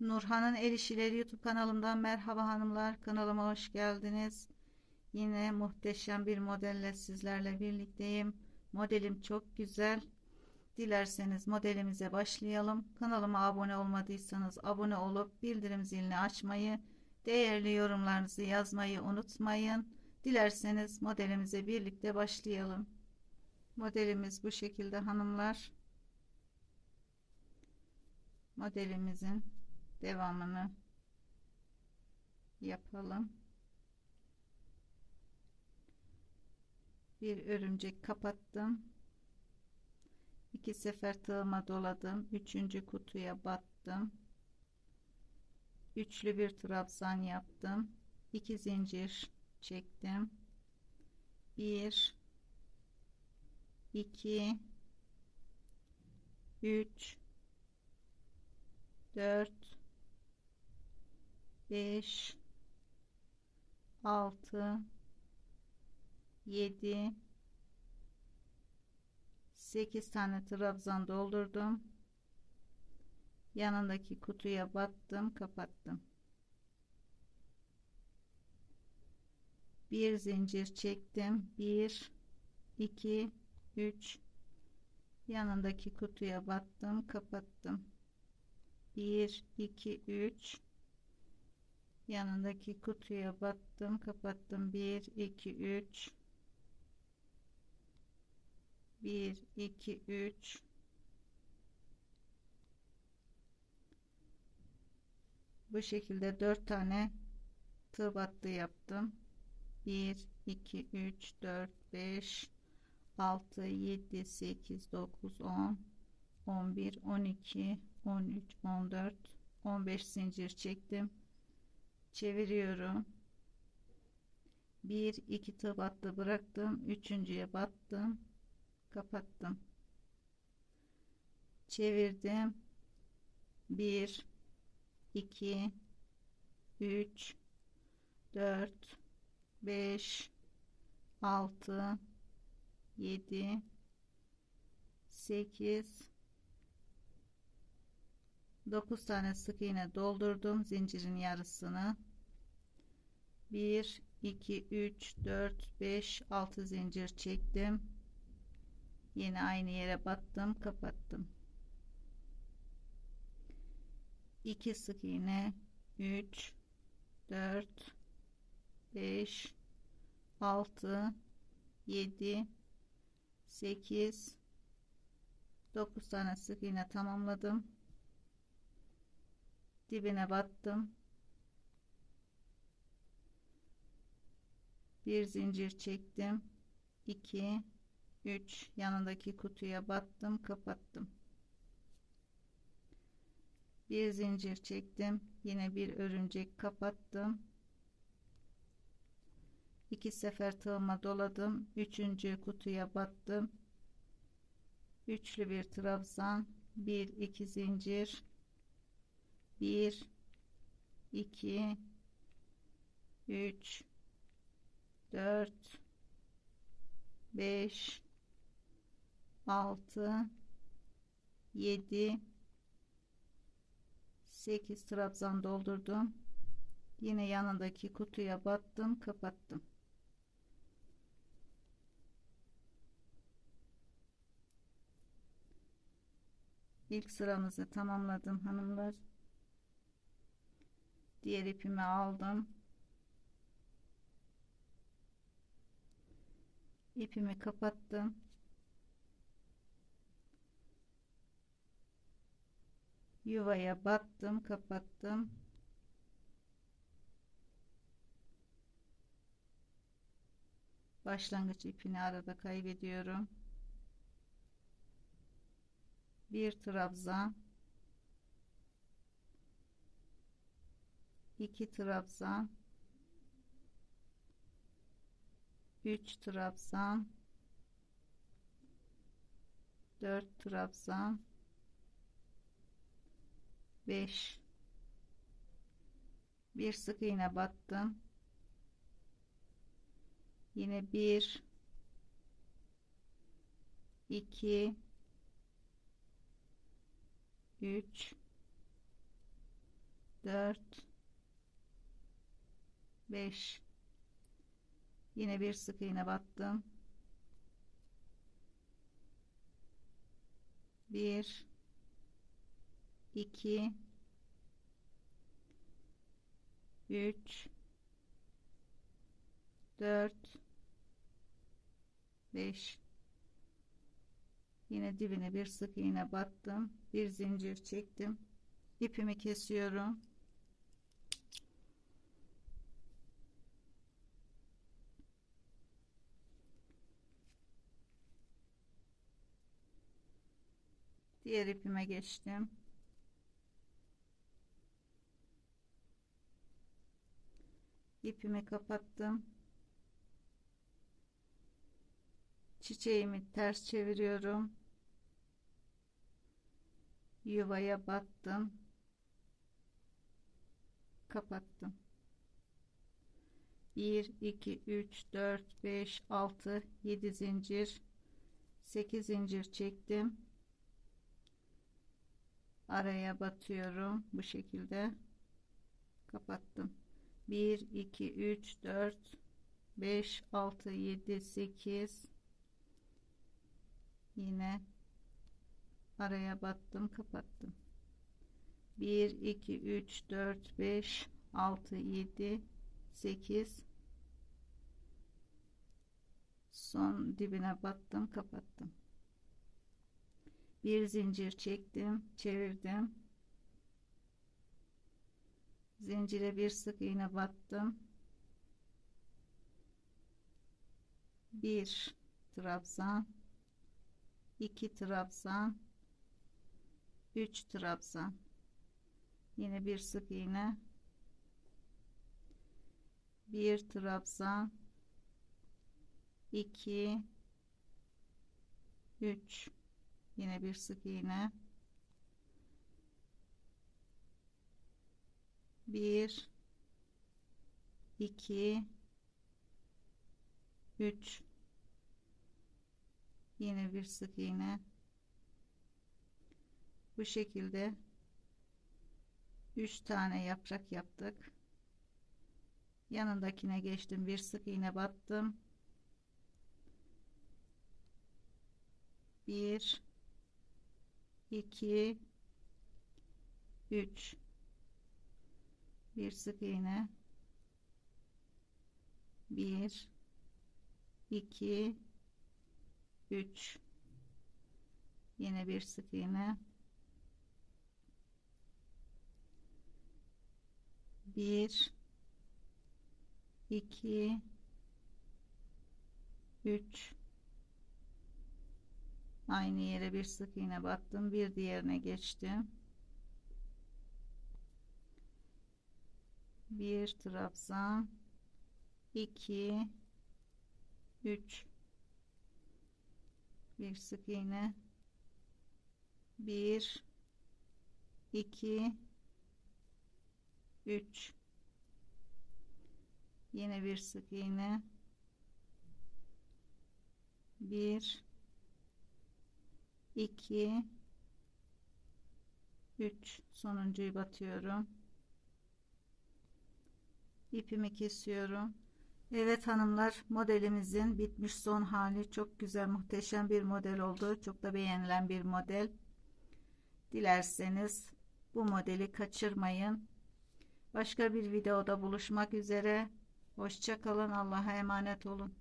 Nurhan'ın El İşileri YouTube kanalımdan merhaba hanımlar. Kanalıma hoş geldiniz. Yine muhteşem bir modelle sizlerle birlikteyim. Modelim çok güzel. Dilerseniz modelimize başlayalım. Kanalıma abone olmadıysanız abone olup bildirim zilini açmayı, değerli yorumlarınızı yazmayı unutmayın. Dilerseniz modelimize birlikte başlayalım. Modelimiz bu şekilde hanımlar. Modelimizin devamını yapalım. Bir örümcek kapattım. İki sefer tığıma doladım. Üçüncü kutuya battım. Üçlü bir trabzan yaptım. İki zincir çektim. Bir, iki, üç, dört, 5 6 7 8 tane trabzan doldurdum. Yanındaki kutuya battım, kapattım. Bir zincir çektim. 1 2 3 yanındaki kutuya battım, kapattım. 1 2 3 yanındaki kutuya battım kapattım. 1 2 3 1 2 3 bu şekilde 4 tane tığ battı yaptım. 1 2 3 4 5 6 7 8 9 10 11 12 13 14 15 zincir çektim çeviriyorum. Bir iki tığ battı bıraktım. Üçüncüye battım. Kapattım. Çevirdim. Bir iki üç dört beş altı yedi sekiz 9 tane sık iğne doldurdum zincirin yarısını. 1 2 3 4 5 6 zincir çektim. Yine aynı yere battım kapattım. 2 sık iğne 3 4 5 6 7 8 9 tane sık iğne tamamladım dibine battım. Bir zincir çektim. 2 3 yanındaki kutuya battım kapattım. Bir zincir çektim. Yine bir örümcek kapattım. İki sefer tığıma doladım. Üçüncü kutuya battım. Üçlü bir trabzan bir iki zincir 1 2 3 4 5 6 7 8 trabzan doldurdum. Yine yanındaki kutuya battım kapattım. İlk sıramızı tamamladım hanımlar diğer ipimi aldım. İpimi kapattım. Yuvaya battım kapattım. Başlangıç ipini arada kaybediyorum. Bir trabzan 2 trabzan. 3 trabzan. 4 trabzan. 5 bir sık iğne battım. Yine 1 2 3 4 5 yine bir sık iğne battım. 1 2 3 4 5 yine dibine bir sık iğne battım. Bir zincir çektim. İpimi kesiyorum diğer ipime geçtim. İpimi kapattım. Çiçeğimi ters çeviriyorum. Yuvaya battım. Kapattım. 1 2 3 4 5 6 7 zincir 8 zincir çektim araya batıyorum. Bu şekilde kapattım. 1 2 3 4 5 6 7 8 yine araya battım kapattım. 1 2 3 4 5 6 7 8 son dibine battım kapattım bir zincir çektim çevirdim. Zincire bir sık iğne battım. Bir trabzan 2 trabzan 3 trabzan. Yine bir sık iğne. Bir trabzan 2 3 yine bir sık iğne. 1 2 3 yine bir sık iğne. Bu şekilde 3 tane yaprak yaptık. Yanındakine geçtim bir sık iğne battım. 1 2 3 bir sık iğne. 1 2 3 yine bir sık iğne. 1 2 3 aynı yere bir sık iğne battım bir diğerine geçtim. Bir trabzan 2 3 bir sık iğne. 1 2 3 yine bir sık iğne. 1 2 3 sonuncuyu batıyorum. İpimi kesiyorum. Evet hanımlar modelimizin bitmiş son hali. Çok güzel muhteşem bir model oldu. Çok da beğenilen bir model. Dilerseniz bu modeli kaçırmayın. Başka bir videoda buluşmak üzere. Hoşçakalın Allah'a emanet olun